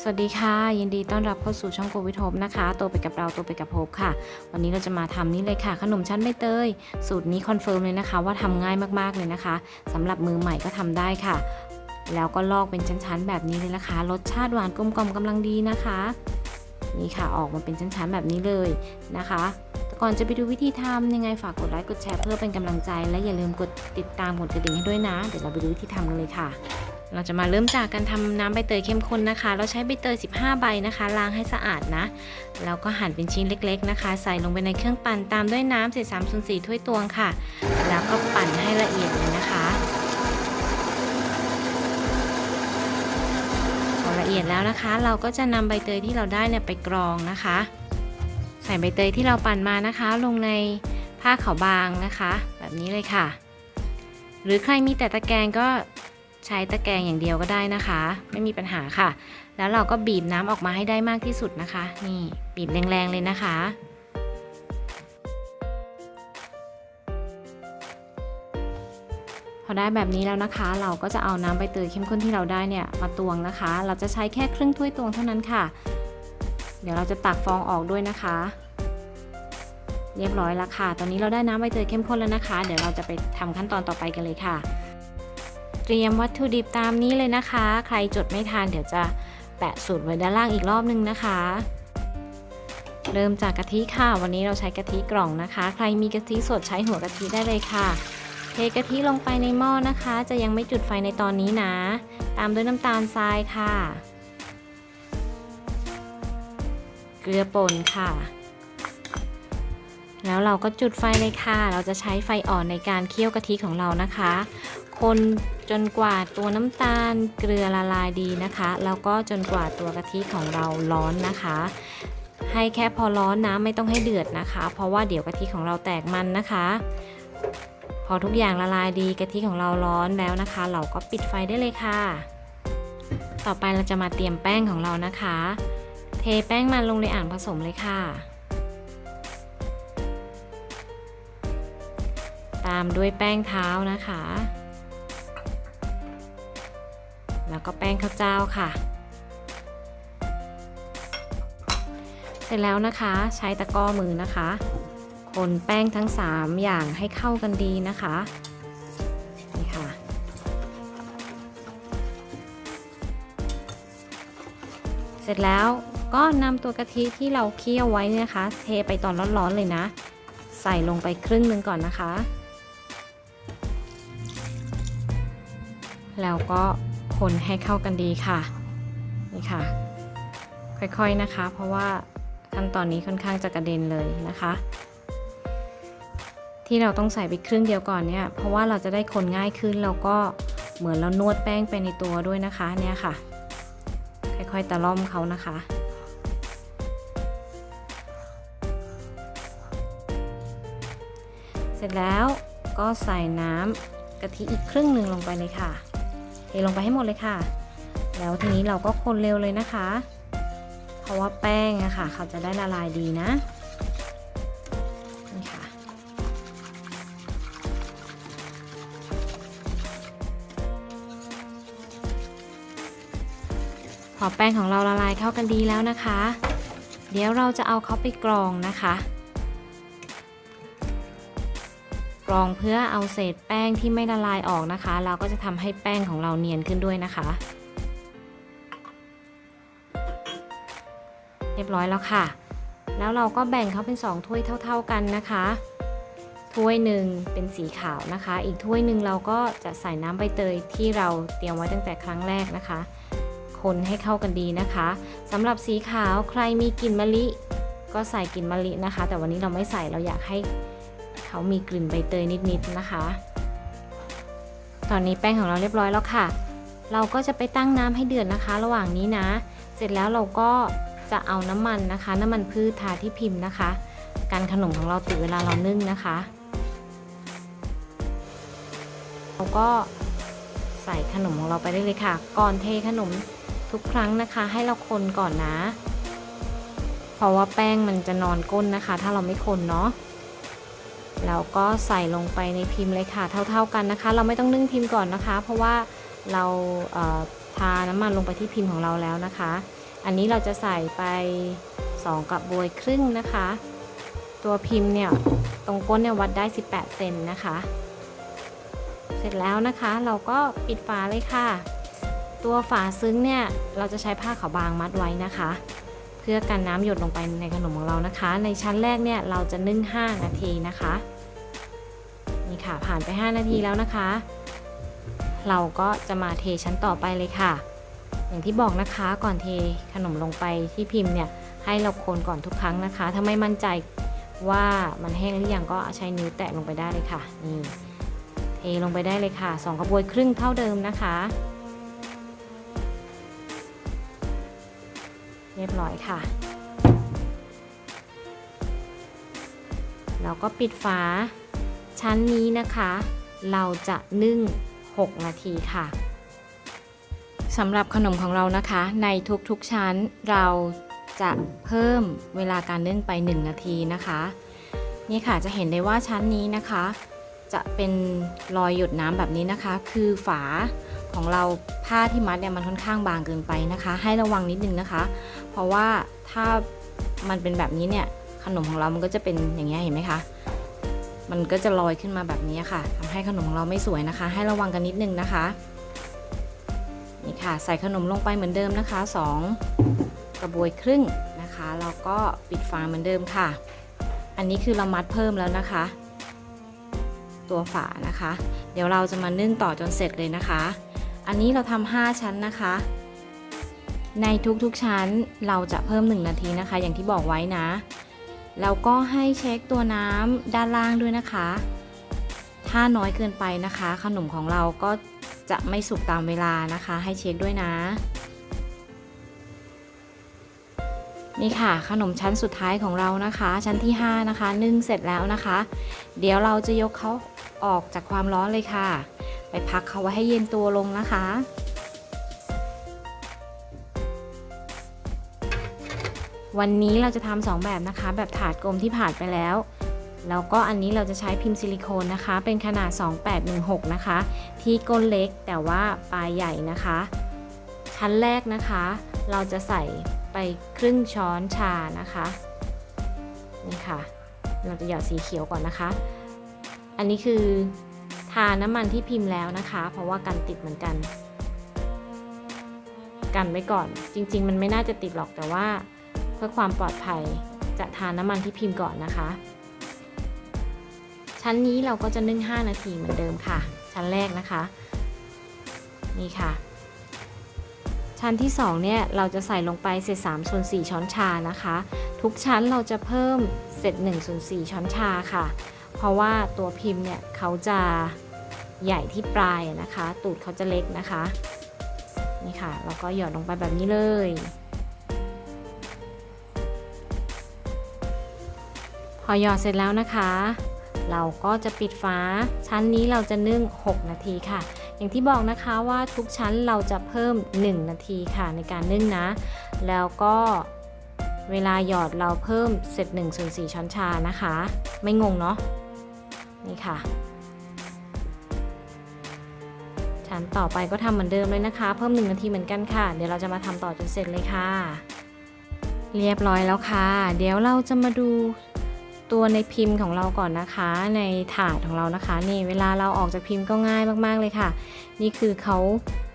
สวัสดีค่ะ ยินดีต้อนรับเข้าสู่ช่องโกวิทโฮปนะคะโตไปกับเราโตไปกับโฮปค่ะ วันนี้เราจะมาทำนี่เลยค่ะ ขนมชั้นใบเตย สูตรนี้คอนเฟิร์มเลยนะคะ ว่าทำง่ายมากๆเลยนะคะสำหรับมือใหม่ก็ทำได้ค่ะ แล้วก็ลอกเป็นชั้นๆแบบนี้เลยนะคะ รสชาติหวานกลมกล่อมกำลังดีนะคะ นี่ค่ะออกมาเป็นชั้นๆแบบนี้เลยนะคะก่อนจะไปดูวิธีทำยังไงฝากกดไลค์กดแชร์เพื่อเป็นกำลังใจ และอย่าลืมกดติดตามกดกระดิ่งให้ด้วยนะ เดี๋ยวเราไปดูวิธีทำกันเลยค่ะ เราจะมาเริ่มจากการทำน้ำใบเตยเข้มข้นนะคะ เราใช้ใบเตย 15 ใบนะคะ ล้างให้สะอาดนะ แล้วก็หั่นเป็นชิ้นเล็กๆนะคะ ใส่ลงไปในเครื่องปั่นตามด้วยน้ำเศษ3ส่วน4ถ้วยตวงค่ะ แล้วก็ปั่นให้ละเอียดเลยนะคะพอละเอียดแล้วนะคะ เราก็จะนำใบเตยที่เราได้เนี่ยไปกรองนะคะ ใส่ใบเตยที่เราปั่นมานะคะ ลงในผ้าขาวบางนะคะ แบบนี้เลยค่ะ หรือใครมีแต่ตะแกรงก็ ใช้ตะแกรงอย่างเดียวก็ได้นะคะ ไม่มีปัญหาค่ะ แล้วเราก็บีบน้ำออกมาให้ได้มากที่สุดนะคะ นี่บีบแรงๆเลยนะคะ พอได้แบบนี้แล้วนะคะ เราก็จะเอาน้ำใบเตยเข้มข้นที่เราได้เนี่ยมาตวงนะคะ เราจะใช้แค่ครึ่งถ้วยตวงเท่านั้นค่ะ เดี๋ยวเราจะตักฟองออกด้วยนะคะเรียบร้อยแล้วค่ะ ตอนนี้เราได้น้ำใบเตยเข้มข้นแล้วนะคะ เดี๋ยวเราจะไปทำขั้นตอนต่อไปกันเลยค่ะ เตรียมวัตถุดิบตามนี้เลยนะคะ ใครจดไม่ทานเดี๋ยวจะแปะสูตรไว้ด้านล่างอีกรอบนึงนะคะ เริ่มจากกะทิค่ะ วันนี้เราใช้กะทิกล่องนะคะ ใครมีกะทิสดใช้หัวกะทิได้เลยค่ะ เทกะทิลงไปในหม้อนะคะ จะยังไม่จุดไฟในตอนนี้นะ ตามด้วยน้ำตาลทรายค่ะ เกลือป่นค่ะแล้วเราก็จุดไฟเลยค่ะ เราจะใช้ไฟอ่อนในการเคี่ยวกะทิของเรานะคะ คนจนกว่าตัวน้ำตาลเกลือละลายดีนะคะ แล้วก็จนกว่าตัวกะทิของเราร้อนนะคะ ให้แค่พอร้อนน้ำไม่ต้องให้เดือดนะคะ เพราะว่าเดี๋ยวกะทิของเราแตกมันนะคะ พอทุกอย่างละลายดีกะทิของเราร้อนแล้วนะคะ เราก็ปิดไฟได้เลยค่ะ ต่อไปเราจะมาเตรียมแป้งของเรานะคะ เทแป้งมันลงในอ่างผสมเลยค่ะตามด้วยแป้งเท้านะคะ แล้วก็แป้งข้าวเจ้าค่ะ เสร็จแล้วนะคะใช้ตะกร้อมือนะคะ คนแป้งทั้ง 3 อย่างให้เข้ากันดีนะคะนี่ค่ะ เสร็จแล้วก็นำตัวกะทิที่เราเคี่ยวไว้นะคะ เทไปตอนร้อนๆเลยนะ ใส่ลงไปครึ่งนึงก่อนนะคะ แล้วก็ คนให้เข้ากันดีค่ะ นี่ค่ะ ค่อยๆนะคะ เพราะว่าขั้นตอนนี้ค่อนข้างจะกระเด็นเลยนะคะ ที่เราต้องใส่ไปครึ่งเดียวก่อนเนี่ย เพราะว่าเราจะได้คนง่ายขึ้นแล้วก็เหมือนเรานวดแป้งไปในตัวด้วยนะคะเนี่ยค่ะ ค่อยๆตะล่อมเขานะคะเสร็จแล้วก็ใส่น้ำกะทิอีกครึ่งหนึ่งลงไปเลยค่ะ เทลงไปให้หมดเลยค่ะ แล้วทีนี้เราก็คนเร็วเลยนะคะ เพราะว่าแป้งอะค่ะ เขาจะได้ละลายดีนะนี่ค่ะพอแป้งของเราละลายเข้ากันดีแล้วนะคะ เดี๋ยวเราจะเอาเขาไปกรองนะคะ กรองเพื่อเอาเศษแป้งที่ไม่ละลายออกนะคะ เราก็จะทำให้แป้งของเราเนียนขึ้นด้วยนะคะ เรียบร้อยแล้วค่ะ แล้วเราก็แบ่งเขาเป็น 2 ถ้วยเท่า ๆกันนะคะ ถ้วยหนึ่งเป็นสีขาวนะคะ อีกถ้วยหนึ่งเราก็จะใส่น้ำใบเตยที่เราเตรียมไว้ตั้งแต่ครั้งแรกนะคะ คนให้เข้ากันดีนะคะสำหรับสีขาวใครมีกลิ่นมะลิ ก็ใส่กลิ่นมะลินะคะ แต่วันนี้เราไม่ใส่เราอยากให้ เขามีกลิ่นใบเตยนิดๆนะคะ ตอนนี้แป้งของเราเรียบร้อยแล้วค่ะ เราก็จะไปตั้งน้ำให้เดือดนะคะ ระหว่างนี้นะ เสร็จแล้วเราก็จะเอาน้ำมันนะคะ น้ำมันพืชทาที่พิมพ์นะคะกันขนมของเราติดเวลาเรานึ่งนะคะ เราก็ใส่ขนมของเราไปได้เลยค่ะ ก่อนเทขนมทุกครั้งนะคะ ให้เราคนก่อนนะ เพราะว่าแป้งมันจะนอนก้นนะคะ ถ้าเราไม่คนเนาะ แล้วก็ใส่ลงไปในพิมพ์เลยค่ะ เท่าๆกันนะคะ เราไม่ต้องนึ่งพิมพ์ก่อนนะคะ เพราะว่าเราเทาน้ำมันลงไปที่พิมพ์ของเราแล้วนะคะ อันนี้เราจะใส่ไป 2 กับบวยครึ่งนะคะ ตัวพิมพ์เนี่ยตรงก้นเนี่ยวัดได้ 18 เซนนะคะ เสร็จแล้วนะคะเราก็ปิดฝาเลยค่ะ ตัวฝาซึ้งเนี่ยเราจะใช้ผ้าขาวบางมัดไว้นะคะ พื่อกันน้ำหยดลงไปในขนมของเรานะคะ ในชั้นแรกเนี่ยเราจะนึ่ง 5 นาทีนะคะนี่ค่ะผ่านไป 5 นาทีแล้วนะคะ เราก็จะมาเทชั้นต่อไปเลยค่ะ อย่างที่บอกนะคะก่อนเทขนมลงไปที่พิมพ์เนี่ยให้เราคนก่อนทุกครั้งนะคะ ถ้าไม่มั่นใจว่ามันแห้งหรือยังก็ใช้นิ้วแตะลงไปได้เลยค่ะนี่เทลงไปได้เลยค่ะสองกระบวยครึ่งเท่าเดิมนะคะ เรียบร้อยค่ะ เราก็ปิดฝา ชั้นนี้นะคะ เราจะนึ่ง 6 นาทีค่ะสำหรับขนมของเรานะคะ ในทุกๆชั้นเราจะเพิ่มเวลาการนึ่งไป 1 นาทีนะคะ นี่ค่ะจะเห็นได้ว่าชั้นนี้นะคะ จะเป็นรอยหยดน้ำแบบนี้นะคะ คือฝา ของเราผ้าที่มัดเนี่ยมันค่อนข้างบางเกินไปนะคะ ให้ระวังนิดนึงนะคะ เพราะว่าถ้ามันเป็นแบบนี้เนี่ยขนมของเรามันก็จะเป็นอย่างเงี้ยเห็นไหมคะมันก็จะลอยขึ้นมาแบบนี้ค่ะทำให้ขนมของเราไม่สวยนะคะ ให้ระวังกันนิดนึงนะคะนี่ค่ะใส่ขนมลงไปเหมือนเดิมนะคะ 2 กระบวยครึ่งนะคะแล้วก็ปิดฝาเหมือนเดิมค่ะ อันนี้คือเรามัดเพิ่มแล้วนะคะ ตัวฝานะคะ เดี๋ยวเราจะมานึ่งต่อจนเสร็จเลยนะคะ อันนี้เราทำ5ชั้นนะคะ ในทุกๆชั้นเราจะเพิ่ม 1 นาทีนะคะ อย่างที่บอกไว้นะ แล้วก็ให้เช็คตัวน้ำด้านล่างด้วยนะคะ ถ้าน้อยเกินไปนะคะ ขนมของเราก็จะไม่สุกตามเวลานะคะ ให้เช็คด้วยนะ นี่ค่ะ ขนมชั้นสุดท้ายของเรานะคะ ชั้นที่ 5 นะคะนึ่งเสร็จแล้วนะคะ เดี๋ยวเราจะยกเขาออกจากความร้อนเลยค่ะ พักเขาไว้ให้เย็นตัวลงนะคะ วันนี้เราจะทำสองแบบนะคะ แบบถาดกลมที่ผ่านไปแล้ว แล้วก็อันนี้เราจะใช้พิมพ์ซิลิโคนนะคะ เป็นขนาด 2816 นะคะ ที่ก้นเล็กแต่ว่าปลายใหญ่นะคะ ชั้นแรกนะคะ เราจะใส่ไปครึ่งช้อนชานะคะนี่ค่ะ เราจะหยอดสีเขียวก่อนนะคะ อันนี้คือาน้ำมันที่พิมพ์แล้วนะคะ เพราะว่ากันติดเหมือนกัน กันไว้ก่อน จริง ๆ มันไม่น่าจะติดหรอกแต่ว่า เพื่อความปลอดภัยจะทาน้ำมันที่พิมพ์ก่อนนะคะ ชั้นนี้เราก็จะนึ่ง 5 นาทีเหมือนเดิมค่ะ ชั้นแรกนะคะ นี่ค่ะ ชั้นที่ 2 เนี่ยเราจะใส่ลงไปเศษ3ส่วน4ช้อนชานะคะ ทุกชั้นเราจะเพิ่มเศษ1ส่วน4ช้อนชาค่ะ เพราะว่าตัวพิมพ์เนี่ยเขาจะ ใหญ่ที่ปลายนะคะ ตูดเขาจะเล็กนะคะนี่ค่ะแล้วก็หยอดลงไปแบบนี้เลยพอหยอดเสร็จแล้วนะคะ เราก็จะปิดฝาชั้นนี้เราจะนึ่ง 6 นาทีค่ะ อย่างที่บอกนะคะว่าทุกชั้นเราจะเพิ่ม 1 นาทีค่ะในการนึ่งนะ แล้วก็เวลาหยอดเราเพิ่มเสร็จ1ส่วน4ช้อนชานะคะ ไม่งงเนาะนี่ค่ะ ชั้นต่อไปก็ทำเหมือนเดิมเลยนะคะ เพิ่ม 1 นาทีเหมือนกันค่ะ เดี๋ยวเราจะมาทำต่อจนเสร็จเลยค่ะ เรียบร้อยแล้วค่ะ เดี๋ยวเราจะมาดูตัวในพิมพ์ของเราก่อนนะคะ ในถาดของเรานะคะ นี่เวลาเราออกจากพิมพ์ก็ง่ายมากๆเลยค่ะ นี่คือเขา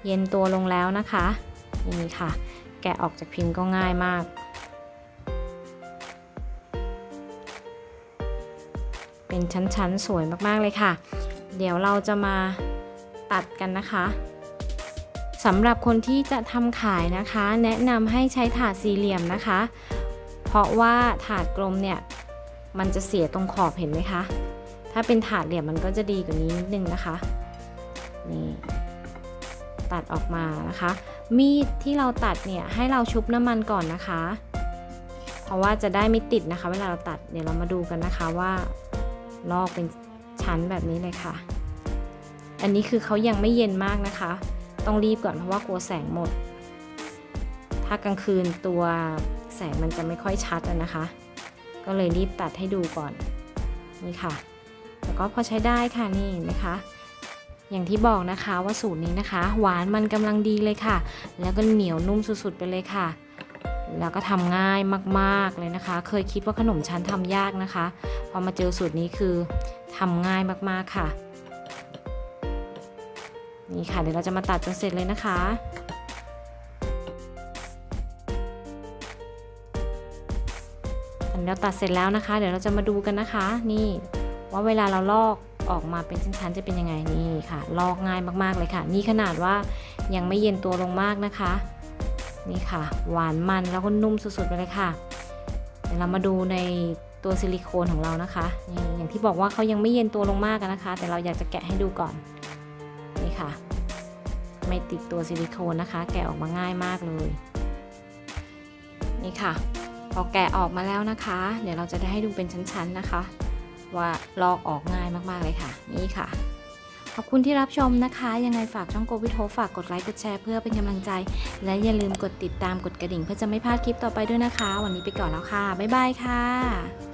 เย็นตัวลงแล้วนะคะนี่ค่ะ แกะออกจากพิมพ์ก็ง่ายมากเป็นชั้นๆ สวยมากๆ เลยค่ะ เดี๋ยวเราจะมา ตัดกันนะคะสำหรับคนที่จะทำขายนะคะ แนะนำให้ใช้ถาดสี่เหลี่ยมนะคะ เพราะว่าถาดกลมเนี่ยมันจะเสียตรงขอบเห็นไหมคะ ถ้าเป็นถาดเหลี่ยมมันก็จะดีกว่านี้นิดนึงนะคะนี่ตัดออกมานะคะ มีดที่เราตัดเนี่ยให้เราชุบน้ำมันก่อนนะคะ เพราะว่าจะได้ไม่ติดนะคะ เวลาเราตัดเดี๋ยวเรามาดูกันนะคะว่าลอกเป็นชั้นแบบนี้เลยค่ะ อันนี้คือเขายังไม่เย็นมากนะคะ ต้องรีบก่อนเพราะว่ากลัวแสงหมด ถ้ากลางคืนตัวแสงมันจะไม่ค่อยชัดนะคะ ก็เลยรีบตัดให้ดูก่อน นี่ค่ะ แล้วก็พอใช้ได้ค่ะนี่เห็นไหมคะอย่างที่บอกนะคะว่าสูตรนี้นะคะ หวานมันกำลังดีเลยค่ะ แล้วก็เหนียวนุ่มสุดๆไปเลยค่ะ แล้วก็ทำง่ายมากๆเลยนะคะ เคยคิดว่าขนมชั้นทำยากนะคะ พอมาเจอสูตรนี้คือทำง่ายมากๆค่ะ นี่ค่ะเดี๋ยวเราจะมาตัดจนเสร็จเลยนะคะอันนี้เราตัดเสร็จแล้วนะคะ เดี๋ยวเราจะมาดูกันนะคะ นี่ว่าเวลาเราลอกออกมาเป็นชั้นๆจะเป็นยังไงนี่ค่ะ ลอกง่ายมากๆเลยค่ะ นี่ขนาดว่ายังไม่เย็นตัวลงมากนะคะ นี่ค่ะ หวานมันแล้วก็นุ่มสุดๆไปเลยค่ะ เดี๋ยวเรามาดูในตัวซิลิโคนของเรานะคะนี่อย่างที่บอกว่าเขายังไม่เย็นตัวลงมากนะคะ แต่เราอยากจะแกะให้ดูก่อน ไม่ติดตัวซิลิโคนนะคะ แกะออกมาง่ายมากเลย นี่ค่ะ พอแกะออกมาแล้วนะคะ เดี๋ยวเราจะได้ให้ดูเป็นชั้นๆนะคะ ว่าลอกออกง่ายมากๆเลยค่ะ นี่ค่ะ ขอบคุณที่รับชมนะคะ ยังไงฝากช่องโกวิทโทฝากกดไลค์กดแชร์เพื่อเป็นกำลังใจ และอย่าลืมกดติดตามกดกระดิ่งเพื่อจะไม่พลาดคลิปต่อไปด้วยนะคะ วันนี้ไปก่อนแล้วค่ะบ๊ายบายค่ะ